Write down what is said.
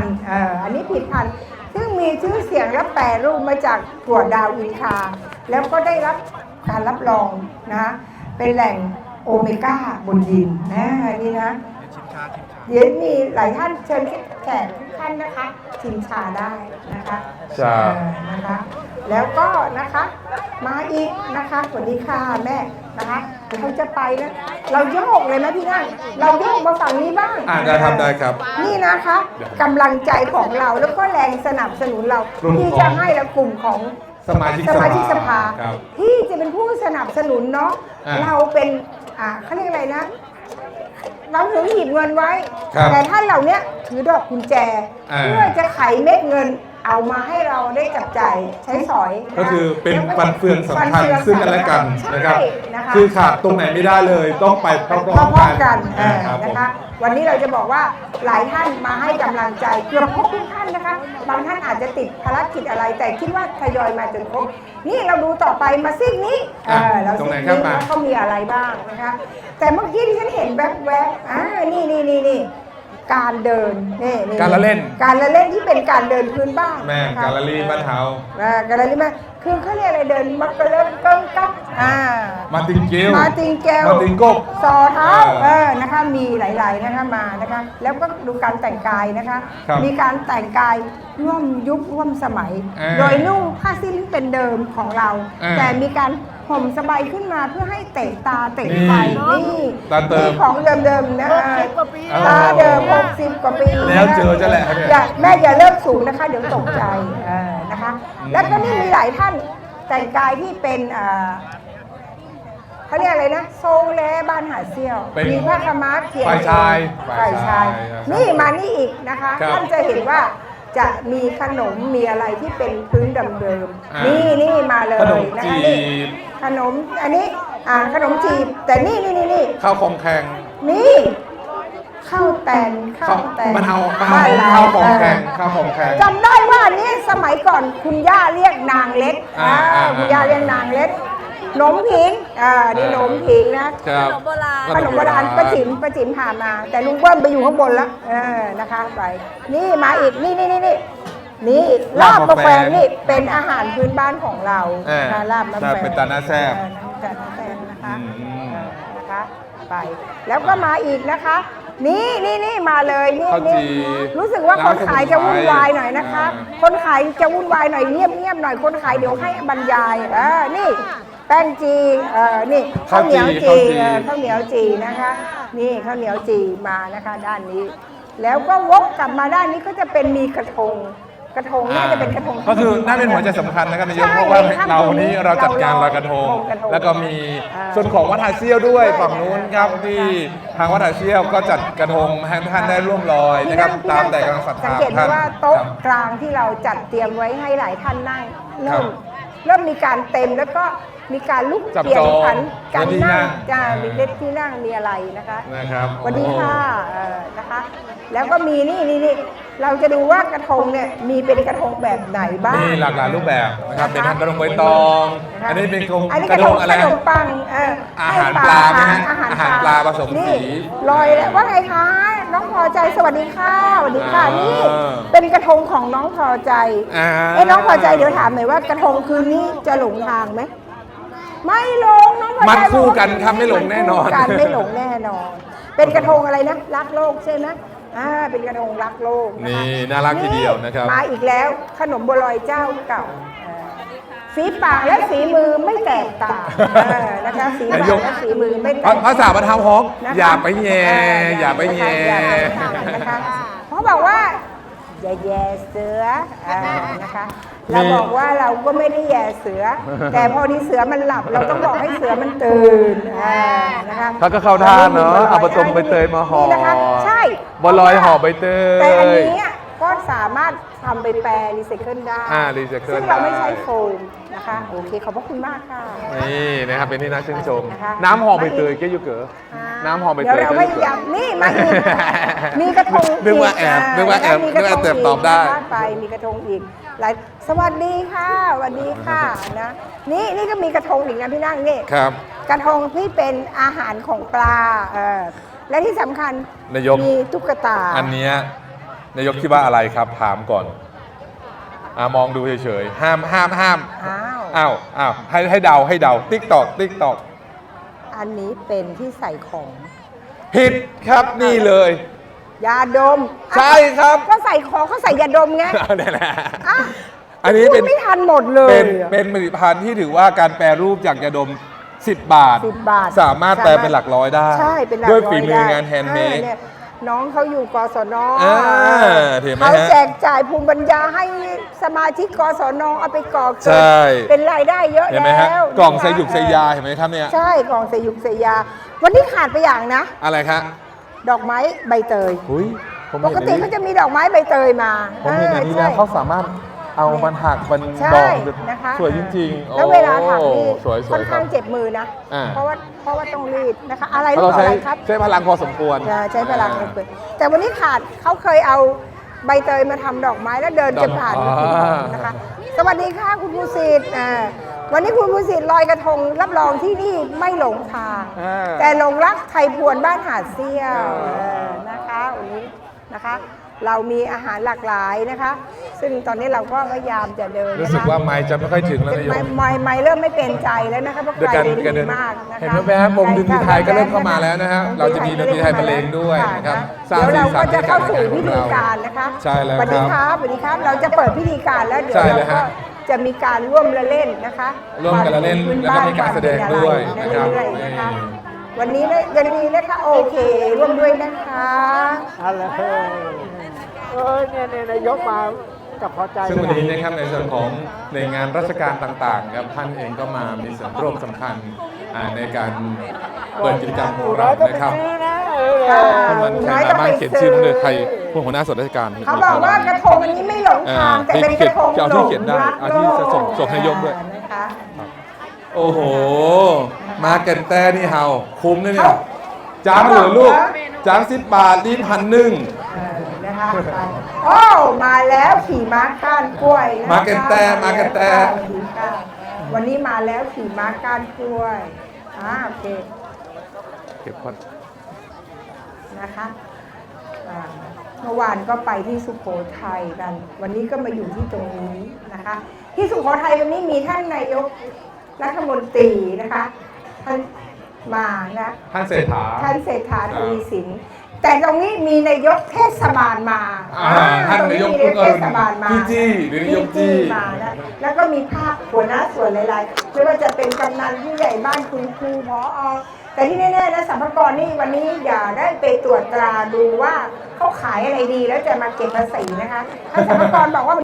พันธุ์เอ่ออันนี้ผลิตภัณฑ์ซึ่งมีชื่อเสียงและแปรรูปมาจากถั่วดาวอินคา แล้วก็ได้รับการรับรองนะเป็นแหล่งโอเมก้าบนดินนะนี่นะเดี๋ยวมีหลายท่านเชิญแขกทุกท่านนะคะชิมชาได้นะคะชาเออนะคะ แล้วก็นะคะ มาอีกนะคะสวัสดีค่ะแม่ นะคะเราจะไปนะเราโยกเลยไหมพี่นั่งเราโยกมาฝั่งนี้บ้าง อ่าได้ครับได้ครับ นี่นะคะกำลังใจของเราแล้วก็แรงสนับสนุนเรา กลุ่มที่ของจะให้เรากลุ่มของ สมาชิกสมาชิกสภาครับ ที่จะเป็นผู้สนับสนุนเนาะอ่าเราเป็นอ่าเขาเรียกอะไรนะเราถือหีบเงินไว้ ครับแต่ท่านเหล่าเนี้ยถือดอกกุญแจ อ่า เพื่อจะไขเม็ดเงิน เอามาให้เราได้จับจ่ายใช้สอยนะก็คือเป็นแล้วฟันเฟืองสำคัญฟัเฟืองซึ่งกันและกันนะครับใช่นะคะคือขาดตรงไหนไม่ได้เลยต้องไปพพร้อมร้อๆมกันๆกันเออครับผมนะคะ วันนี้เราจะบอกว่าหลายท่านมาให้กำลังใจเกือบครบทุกท่านนะคะ บางท่านอาจจะติดภารกิจอะไรแต่คิดว่าทยอยมาจนครบนี่เราดูต่อไปมาซีกนี้เออเราตรงซีไหนกครับนี้มา ว่าเขามีอะไรบ้างนะคะ แต่เมื่อกี้ที่ฉันเห็นแวบๆอ่านี่นี่นี่นี่ การเดินนี่นี่การละเล่น การละเล่นที่เป็นการเดินพื้นบ้านแม่นะคะกาลาลีบ้านเฮาอ่าการละเล่นมาคือเขาเรียกอะไรเดินมักกะเริ่มเกิ้งกักอ่า มาติงเกลมาติงแก้วมาติงกบ ซอเท้าเออเออนะคะ มีหลาย ๆ นะคะมานะคะ แล้วก็ดูการแต่งกายนะคะ ครับมีการแต่งกายร่วมยุคร่วมสมัย เออโดยนุ่งผ้าสิ้นเป็นเดิมของเรา เออแต่มีการ ห่มสบายขึ้นมาเพื่อให้เตะตาเตะไฟนี่นี่ตาเติม นี่ของเดิมๆนะคะ60กว่าปีตาเดิม60กว่าปีแล้วเจอจะแหละครับเนี่ย อย่าแม่อย่าเลิกสูงนะคะ เดี๋ยวตกใจเออนะคะ แล้วก็นี่มีหลายท่านแต่งกายที่เป็นอ่าเขาเรียกอะไรนะโซงแลบ้านหาดเซี่ยวเป็นมีผ้าขาวม้าเขียนฝ่ายชายฝ่ายชายฝ่ายชายนี่มานี่อีกนะคะ ครับ ท่านจะเห็นว่า จะมีขนมมีอะไรที่เป็นพื้นเดิมอ่าๆนี่นี่มาเลยขนมนะจีคะนี่บ ขนมอันนี้อ่าขนมจีบ แต่นี่นี่นี่นี่ข้าวของแข็ง นี่ข้าวแตนข้าวแตนมันเฮามันบ้เฮานรข้าวของแข็งเออข้าวของแข็งจำได้ว่าอันนี้สมัยก่อนคุณย่าเรียกนางเล็กอ่าอ่าอ่า คุณย่าเรียกนางเล็ก หนมผิงอ่านี่หนมผิงนะ ครับ ขนมโบราณ ขนมโบราณป้าจิ๋มป้าจิ๋มพามา แต่ลุงเบิ้มไปอยู่ข้างบนแล้วเออนะคะไป นี่มาอีกนี่นี่นี่นี่นี่ลาบมะแขวงนี่เป็นอาหารพื้นบ้านของเราเออนะคะลาบมะแขวงเป็นตาหน้าแซ่บเออตาหน้าแซ่บนะคะอืม เออนะคะไป แล้วก็มาอีกนะคะ นี่นี่นี่มาเลยนี่ข้าวจีนี่รู้สึกว่าคนขายจะวุ่นวายหน่อยนะคะอ่าคนขายจะวุ่นวายหน่อยเงียบเงียบหน่อยคนขายเดี๋ยวให้บรรยายเออนี่ แป้งจีเออนี่ข้าวเหนียวจีเออข้าวเหนียวจีนะคะ นี่ข้าวเหนียวจีมานะคะด้านนี้ แล้วก็วกกลับมาด้านนี้ก็จะเป็นมีกระทง กระทงน่าจะเป็นกระทงก็คือน่าเป็นหัวใจสำคัญนะครับนายกใช่เพราะว่าในค่ำเราวันนี้คืนนี้เราจัดการลเราอยกระทงกระทงแล้วก็มีอ่าส่วนของวัดหาดเซี่ยวด้วยด้วยฝั่งนู้นครับนะคะที่ทางวัดหาดเซี่ยวก็จัดกระทงให้ท่านได้ร่วมลอยนะครับพี่ตามงแต่กำลังศรัทสังธาเกตท่านว่าโต๊ะครับ กลางที่เราจัดเตรียมไว้ให้หลายท่านนั่งเริ่ครัมบเริ่มมีการเต็มแล้วก็ มีการลุกจับเปลี่ยนจองผันการมีที่นั่งนั่งจ้าอ่ามี มีเล็ดที่นั่งมีอะไรนะคะนะครับสวัสดีค่ะเอ่อนะคะ แล้วก็มีนี่นี่นี่เราจะดูว่ากระทงเนี่ยมีเป็นกระทงแบบไหนบ้าง มีหลากหลายรูปแบบนะครับเป็นกระทงใบตอง นะคะอันนี้เป็นกระทงอันนี้กกระระททงงอะไร ขนมปังเอออาให้หารปลาไหมฮะอาหารอาหารปลาผสมสีนี่ลอยแล้วว่าไงคะ น้องพอใจสวัสดีค่ะสวัสดีค่ะอ่านี่ นี่เป็นกระทงของน้องพอใจอ่าเอ้น้องพอใจเดี๋ยวถามหน่อยว่ากระทงคืนนี้จะหลงทางไหม ไม่หลงน้องพอใจมัดคู่บอกว่ากันครับไม่หลงแน่นอน มัดคู่กันไม่หลงแน่นอน เป็นกระทงอะไรนะรักโลกใช่ไหมอ่าเป็นกระทงรักโลกะคะนี่น่ารักทีเดียวนะครับ มาอีกแล้วขนมบัวลอยเจ้าเก่าเออฝีปากและฝีมือไม่แตกต่างเออนะคะฝีปากนายกและฝีมือไม่แตกภาต่าง ภาษาบรรเทาฮอกนะคะอย่าไปแย่เอย่าไปแย่ อย่าไปทำนะคะเพราะบอกว่า อย่าแย่เสือเออนะคะ เราบอกว่าเราก็ไม่ได้แย่เสือ แต่พอดีเสือมันหลับ เราต้องบอกให้เสือมันตื่นเออนะคะเขาก็เข้าท่าเนอะเอาใบตรงใบเตยมาห่อนี่นะคะใช่บัวลอยห่อใบเตย แต่อันนี้อะก็ สามารถทำไปแปรรีไซเคิลได้ อ่า recycle ซึ่งเราไม่ได้ใช้โฟมนะคะ โอเคขอบพระคุณมากค่ะ นี่นะครับเป็นที่น่าชื่นชม นะคะน้ำห่อใบเตยเก๊ยุเก๋อน้ำห่อใบเตยเดี๋ยวเราไม่ยำนี่มาอีกมีกระทงนึกว่าแอบนึกว่าแอบมีนึกว่าแอบตอบได้นะคะไปมีกระทงอีกหลายสวัสดีค่ะสวัสดีค่ะนะนี่นี่ก็มีกระทงอีกนะพี่นั่งนี่ครับ กระทงที่เป็นอาหารของปลาเออและที่สำคัญนายก มีตุ๊กตา อันเนี้ย นายกคิดว่าอะไรครับ ถามก่อนอ่ามองดูเฉยๆ ห้ามห้ามห้ามอ้าว อ้าวอ้าวให้ให้เดาให้เดาติ๊กตอกติ๊กตอกอันนี้เป็นที่ใส่ของ ผิดครับนี่เลย ยาดมใช่ครับ ก็ใส่ของเขาใส่ยาดมไงนี่แหละ อะอันนี้เป็น พูดไม่ทันหมดเลยเป็นเป็นผลิตภัณฑ์ที่ถือว่าการแปรรูปจากยาดม 10 บาท 10บาทสามารถแปลเป็นหลักร้อยได้ ใช่เป็นหลักด้วยร้อยฝีมือได้งานแฮนด์เมดอ่านี่ย น้องเขาอยู่กศนอ่าเห็นไหมฮะเขาแจกจ่ายภูมิปัญญาให้สมาชิกกศนเอาไปก่อเกิใช่เป็นรายได้เยอะเห็นแล้วไหมฮะกล่องนะคะใส่หยุกใส่ยาเห็นไหมครับเนี่ยใช่กล่องใส่หยุกใส่ยา วันนี้ขาดไปอย่างนะ อะไรครับดอกไม้ใบเตย อุ้ยผมปเห็นกติอันเขานี้จะมีดอกไม้ใบเตยมาผมเห็นอันนี้แล้วใช่เขาสามารถ เอามันหักมันใช่ดอกแบบนะคะสวยจริงๆแล้วเวลาถักนี่โอ้สวยสค่วอยนครัข้าบ งเจ็บมือนะ อ่า เพราะว่าเพราะว่าต้องรีดนะคะ อะไรเพลูราะกเราอะใช้ไรครับ ใช้พลังพอสมควร จะใช้พลังเกินแต่วันนี้ขาดเขาเคยเอาใบเตยมาทำดอกไม้แล้วเดินดอกจะผ่านอ่านะคะ สวัสดีค่ะคุณภูสิทธิ์อ่าวันนี้คุณภูสิทธิ์ลอยกระทงรับรองที่นี่ไม่หลงทางอ่าแต่หลงรักไทยพวนบ้านหาดเซี่ยวเออนะคะวันนี้นะคะ เรามีอาหารหลากหลายนะคะ ซึ่งตอนนี้เราก็พยายามจะเดินรู้นะคะสึกว่าไม้จะไม่ค่อยถึงแล้วนายกไม่ไม่ไม่เริ่มไม่เป็นใจแล้วนะคะเพราะด้วยไกลการเวการทีเดินมากนะคะเห็นแวบๆวงดนตรีไทยก็เริ่มเข้ามาแล้วนะฮะเราจะมีดนตรีไทยบรรเลงด้วยนะครับสร้างเดี๋ยวสีเราสันก็จะเข้าสู่ให้พิกับธีงนการนะคะใช่แล้วสวัสดีคครับรับสวัสดีครับ เราจะเปิดพิธีการแล้วเดี๋ยวใช่เราเลยก็ฮะจะมีการร่วมละเล่นนะคะร่วมกันละเล่นพื้แล้วก็มีการแสดงด้วยนะครับเรื่อยๆนะคะวันนี้ได้ยังดีนะคะโอเคร่วมด้วยนะคะอะไร เออเนี่ยเนี่ยนายกมากับพอใจซึ่งวันนี้เลยนะครับในส่วนของหน่วยงานราชการต่างๆครับท่านเองก็มามีส่วนร่วมสำคัญอ่าในการเปิดกิจกรรมของเรานะครับค่ะท่านมันใครมาบ้านเขียนชื่อมาเลยใครผู้หัวหน้าส่วนราชการเขาบอกว่ากระทงอันนี้ไม่หลงทางแต่เป็นกระทงเอาหลที่งเขียนได้รักเอาที่จะส่งส่งให้ยกด้วยนะคะโอ้โห มาเกันแต่นี่เฮาคุ้มนะเนี่ยจ้างเหลือลูกจ้างสิบบาทนี่พันหนึ่งเออ นะคะโอ้มาแล้วขี่ม้าก้านกล้วยนะคะมากันแต่มากันแต่ วันนี้มาแล้วขี่ม้าก้านกล้วยอ่าโอเคเก็บพอดนะคะอ่าเมื่อวานก็ไปที่สุโขทัยกัน วันนี้ก็มาอยู่ที่ตรงนี้นะคะ ที่สุโขทัยวันนี้มีท่านนายกรัฐมนตรีนะคะท่านมานะท่านเศรษฐา ท่านเศรษฐาทวีสิน แต่ตรงนี้มีนายกเทศบาลมาอ่าท่านนายกตรงมีเทศบาลมาพี่จี้หรือนายกจี้ มานะแล้วก็มีภาคหัวหน้าส่วนหลายๆไม่ว่าจะเป็นกำนันผู้ใหญ่บ้านคุณครูพอแต่ที่แน่ๆนะสัมภากรนี่วันนี้อย่าได้ไปตรวจตราดูว่าเขาขายอะไรดีแล้วจะมาเก็บภาษีนะคะท่านสัมภากรบอกว่า